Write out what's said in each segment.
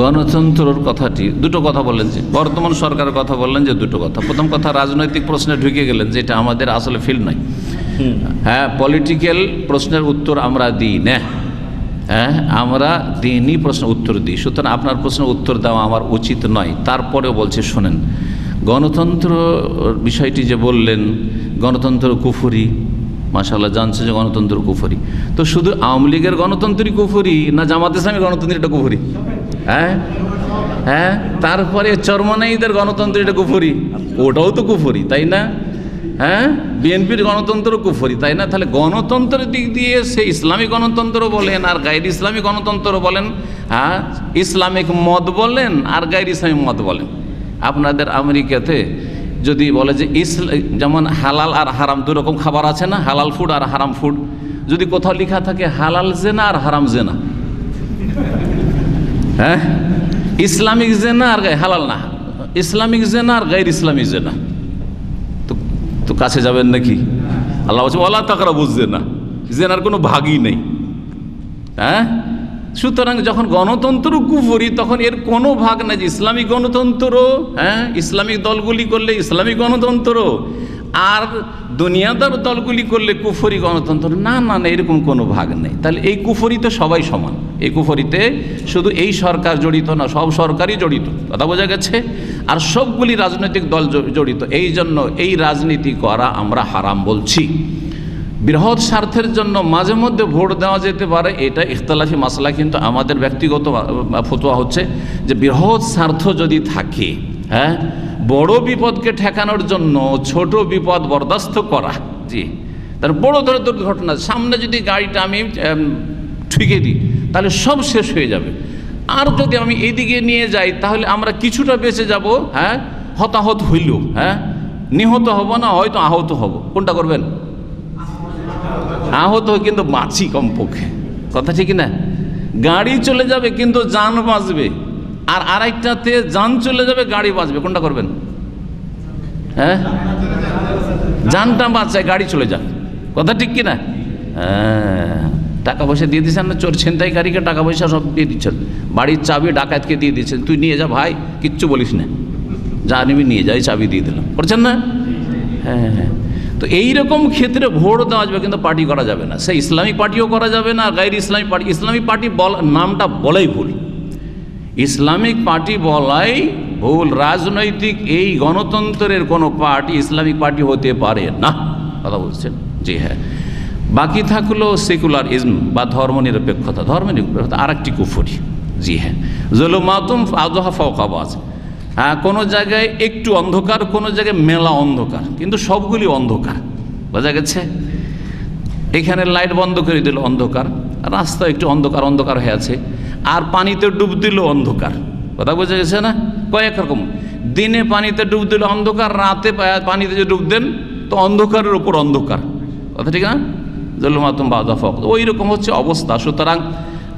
গণতন্ত্রর কথাটি দুটো কথা বললেন যে বর্তমান সরকারের কথা বললেন যে দুটো কথা। প্রথম কথা রাজনৈতিক প্রশ্নে ঢুকে গেলেন যেটা আমাদের আসলে ফিল্ড নয় হ্যাঁ পলিটিক্যাল প্রশ্নের উত্তর আমরা দিই না। হ্যাঁ আমরা দিনই প্রশ্ন উত্তর দিই। সুতরাং আপনার প্রশ্নের উত্তর দেওয়া আমার উচিত নয়। তারপরেও বলছে শোনেন গণতন্ত্র বিষয়টি যে বললেন গণতন্ত্র কুফুরি মাসাল্লাহ জানছে যে গণতন্ত্র কুফুরি। তো শুধু আওয়ামী লীগের গণতন্ত্রই কুফুরি না জামাত ইসলামী গণতন্ত্র এটা কুফুরি? হ্যাঁ? হ্যাঁ? তারপরে চরমনাইদের গণতন্ত্র এটা কুফুরি। ওটাও তো কুফুরি, তাই না? হ্যাঁ? বিএনপির গণতন্ত্র কুফরি, তাই না? তাহলে গণতন্ত্রের দিক দিয়ে সে ইসলামী গণতন্ত্র বলেন আর গাইর ইসলামী গণতন্ত্র বলেন হ্যাঁ? ইসলামিক মত বলেন আর গাইর ইসলামী মত বলেন। আপনাদের আমেরিকাতে যদি বলে যে ইসলা, যেমন হালাল আর হারাম দু রকম খাবার আছে না? হালাল ফুড আর হারাম ফুড যদি কোথাও লেখা থাকে হালাল জেনা আর হারাম জেনা। হ্যাঁ? ইসলামিক জেনা আর হালাল না। ইসলামিক জেনা আর গাইর ইসলামিক জেনা। তো তো কাছে যাবেন নাকি? আল্লাহ বলছে ওলা তাকরা বুঝছে না জেনার কোনো ভাগই নেই। হ্যাঁ? সুতরাং যখন গণতন্ত্র কুফরি, তখন এর কোনো ভাগ নাই যে ইসলামিক গণতন্ত্র হ্যাঁ? ইসলামিক দলগুলি করলে ইসলামিক গণতন্ত্র। আর দুনিয়াদার দলগুলি করলে কুফরি গণতন্ত্র, না না না, এরকম কোনো ভাগ নেই। তাহলে এই কুফরিতে সবাই সমান। এই কুফরিতে শুধু এই সরকার জড়িত না, সব সরকারই জড়িত, কথা বোঝা গেছে? আর সবগুলি রাজনৈতিক দল জড়িত। এই জন্য এই রাজনীতি করা আমরা হারাম বলছি। বৃহৎ স্বার্থের জন্য মাঝে মধ্যে ভোট দেওয়া যেতে পারে, এটা ইখতলাফি মাসলা, কিন্তু আমাদের ব্যক্তিগত ফতোয়া হচ্ছে যে বৃহৎ স্বার্থ যদি থাকে হ্যাঁ বড় বিপদকে ঠেকানোর জন্য ছোট বিপদ বরদাস্ত করা। জি। তার বড় ধরে দুর্ঘটনা, সামনে যদি গাড়িটা আমি ঠুকে দিই, তাহলে সব শেষ হয়ে যাবে। আর যদি আমি এইদিকে নিয়ে যাই, তাহলে আমরা কিছুটা বেঁচে যাব হ্যাঁ? হতাহত হইল হ্যাঁ? নিহত হব না, হয়তো আহত হব। কোনটা করবেন? আহত কিন্তু বাঁচি কমপক্ষে। কথা ঠিক না? গাড়ি চলে যাবে, কিন্তু যান বাঁচবে। আর আরেকটাতে যান চলে যাবে, গাড়ি বাঁচবে। কোনটা করবেন? হ্যাঁ? যানটা বাঁচায়, গাড়ি চলে যাক। কথা ঠিক কিনা? হ্যাঁ। টাকা পয়সা দিয়ে দিচ্ছেন না? চোর ছিনতাইকারীকে টাকা পয়সা সব দিয়ে দিচ্ছেন। বাড়ির চাবি ডাকাতকে দিয়ে দিচ্ছেন তুই নিয়ে যা ভাই, কিচ্ছু বলিস না। যা নিবি নিয়ে যাই চাবি দিয়ে দিলাম। করছেন না? হ্যাঁ হ্যাঁ। তো এইরকম ক্ষেত্রে ভোট দেওয়া যাবে, কিন্তু পার্টি করা যাবে না। সে ইসলামিক পার্টিও করা যাবে না গাইর ইসলামিক পার্টি ইসলামিক পার্টি বল নামটা বলাই ভুল। ইসলামিক পার্টি বলাই ভুল। রাজনৈতিক এই গণতন্ত্রের কোনো পার্টি ইসলামিক পার্টি হতে পারে না। কথা বলছেন? জি হ্যাঁ। বাকি থাকল সেকুলার ইজম বা ধর্মনিরপেক্ষতা। ধর্মনিরপেক্ষতা আর একটি কুফরি। জি হ্যাঁ। জলমাতুম আদহা ফকাবাজ হ্যাঁ কোনো জায়গায় একটু অন্ধকার, কোনো জায়গায় মেলা অন্ধকার। কিন্তু সবগুলি অন্ধকার। বোঝা গেছে? এখানে লাইট বন্ধ করে দিল অন্ধকার। রাস্তা একটু অন্ধকার অন্ধকার হয়ে আছে। আর পানিতে ডুব দিল অন্ধকার। কথা বোঝা গেছে না? কয়েক রকম দিনে পানিতে ডুব দিল অন্ধকার, রাতে পানিতে যে ডুব দেন, তো অন্ধকারের উপর অন্ধকার। কথা ঠিক না? জলমাতুম বাদা ফক ওই রকম হচ্ছে অবস্থা। সুতরাং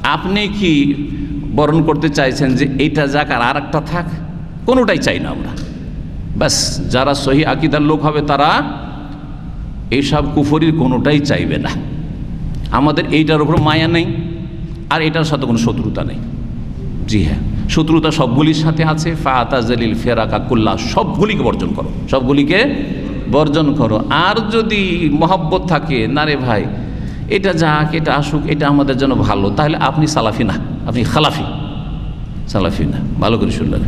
আপনি কি বরণ করতে চাইছেন যে এইটা যাক আর আর একটা থাক? কোনোটাই চাই না আমরা। ব্যাস, যারা সহি আকিদার লোক হবে তারা এইসব কুফরির কোনোটাই চাইবে না। আমাদের এইটার উপর মায়া নেই। আর এটার সাথে কোনো শত্রুতা নেই। জি হ্যাঁ শত্রুতা সবগুলির সাথে আছে। ফাতা জলিল ফেরাকা কুল্লা, সবগুলিকে বর্জন করো। সবগুলিকে বর্জন করো। আর যদি মহব্বত থাকে, না রে ভাই, এটা যাক, এটা আসুক, এটা আমাদের জন্য ভালো। তাহলে আপনি সালাফি না, আপনি খালাফি। সালাফি না, ভালো করে শুনলেন।